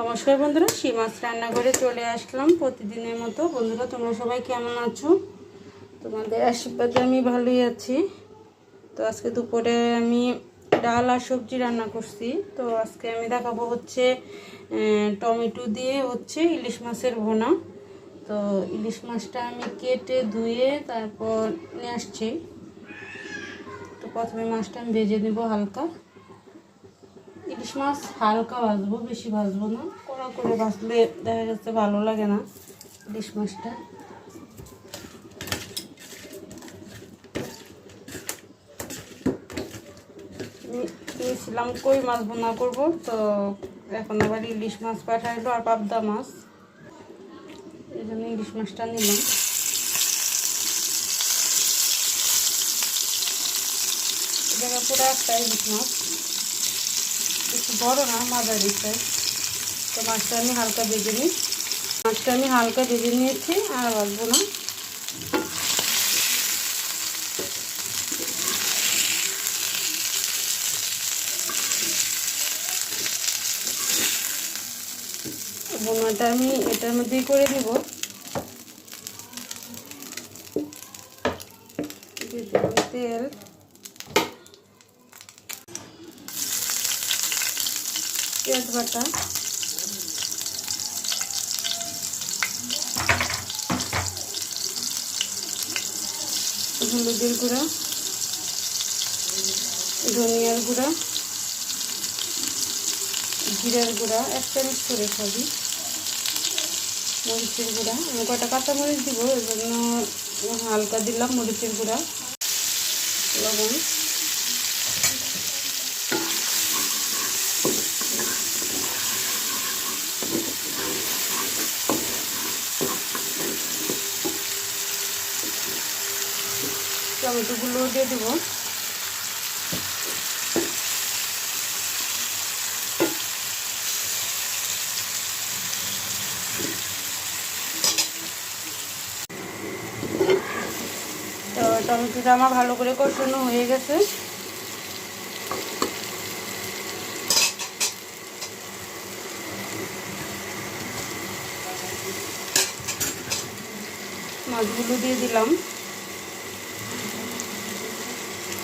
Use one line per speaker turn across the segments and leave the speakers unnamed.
নমস্কার বন্ধুরা মাছ রান্নাঘরে চলে আসলাম প্রতিদিনের মতো। বন্ধুরা, তোমরা সবাই কেমন আছো? তোমাদের আশীর্বাদে আমি ভালোই আছি। তো আজকে দুপুরে আমি ডাল আর সবজি রান্না করছি। তো আজকে আমি দেখাবো হচ্ছে টমেটো দিয়ে হচ্ছে ইলিশ মাছের ভোনা। তো ইলিশ মাছটা আমি কেটে ধুয়ে তারপর নিয়ে আসছি। তো প্রথমে মাছটা আমি ভেজে নেব হালকা। ইলিশ মাছ হালকা ভাজবো, বেশি ভাজবো না। কড়া করে ভাজলে দেখা যাচ্ছে ভালো লাগে না ইলিশ মাছটা। আমি দিয়েছিলাম কই মাছ বোনা করব? তো এখন আবার ইলিশ মাছ পাঠাইলো আর পাবদা মাছ। এই জন্য ইলিশ মাছটা নিলাম। পুরো একটা ইলিশ মাছ। একটু বড় না, মাঝারি সাইজ তো মাছটা আমি হালকা ভেজে নিই। মাছটা আমি হালকা ভেজে নিয়েছি, আর ভাজবো না। বোনাটা আমি এটার মধ্যেই করে দিব। তেল। পেঁয়াজ বাটা। হলুদের গুঁড়া, ধনিয়ার গুঁড়া, জিরার গুঁড়া, এক চামচ করে খাবি। মরিচের গুঁড়া। আমি কটা কাঁচা মরিচ দিব ওই জন্য হালকা দিলাম মরিচের গুঁড়া। লবণ। টমেটোগুলো দিয়ে দেবো। তো টমেটোটা আমার ভালো করে কষানো হয়ে গেছে। মাছগুলো দিয়ে দিলাম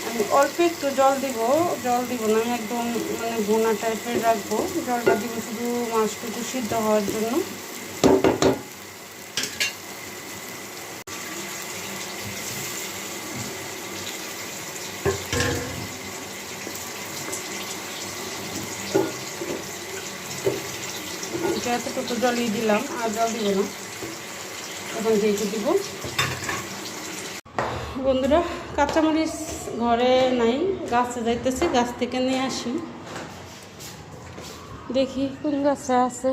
আমি অল্প একটু জল দিব জল দিব না, আমি একদম মানে বোনা টাইপের রাখব। জলটা দিব শুধু মাছটুকু সিদ্ধ হওয়ার জন্য। এতটুকু জলই দিলাম, আর জল দিব না। এখন যেহেতু দিব। বন্ধুরা, কাঁচামরিচ ঘরে নাই, গাছে যাইতেছি, গাছ থেকে নিয়ে আসি। দেখি কোন গাছে আছে।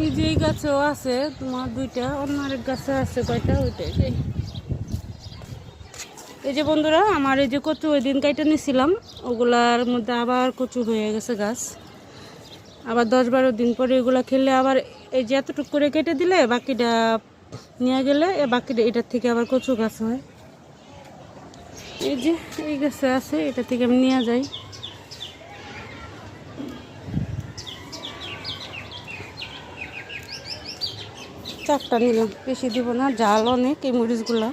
এই যে এই গাছেও আছে, তোমার দুইটা, অন্য আরেক গাছে আছে, কয়টা ওইটাই। এই। যে বন্ধুরা, আমার এই যে কচু ওই দিন কাইটা নিয়েছিলাম ওগুলার মধ্যে আবার কচু হয়ে গেছে গাছ। আবার দশ বারো দিন পরে এগুলো খেলে আবার এই যে এতটুকু করে কেটে দিলে বাকিটা নিয়ে গেলে এ বাকিটা এটার থেকে আবার কচু গাছ হয়। এই যে, এই গাছে আছে, এটা থেকে আমি নিয়ে যাই। চারটা নিলাম, বেশি দিব না, জাল অনেক এই মরিচগুলা।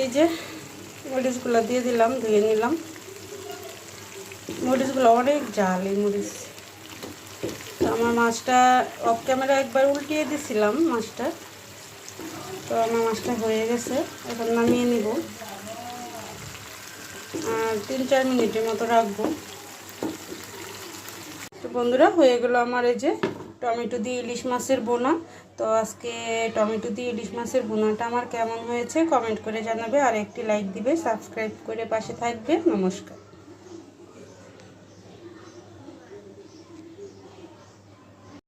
এই যে, মরিচগুলো দিয়ে দিলাম, ধুয়ে নিলাম। মরিচগুলো অনেক জাল, এই মরিচ তো আমার মাছটা অফ ক্যামেরা একবার উল্টিয়ে দিছিলাম মাছটা। তো আমার মাছটা হয়ে গেছে, এখন নামিয়ে নিব। আর তিন চার মিনিটের মতো রাখব। তো বন্ধুরা, হয়ে গেল আমার এই যে টমেটো দিয়ে ইলিশ মাছের বোনা। তো আজকে টমেটো দিয়ে ইলিশ মাছের বোনাটা আমার কেমন হয়েছে কমেন্ট করে জানাবে। আর একটি লাইক দিবে সাবস্ক্রাইব করে পাশে থাকবে। নমস্কার।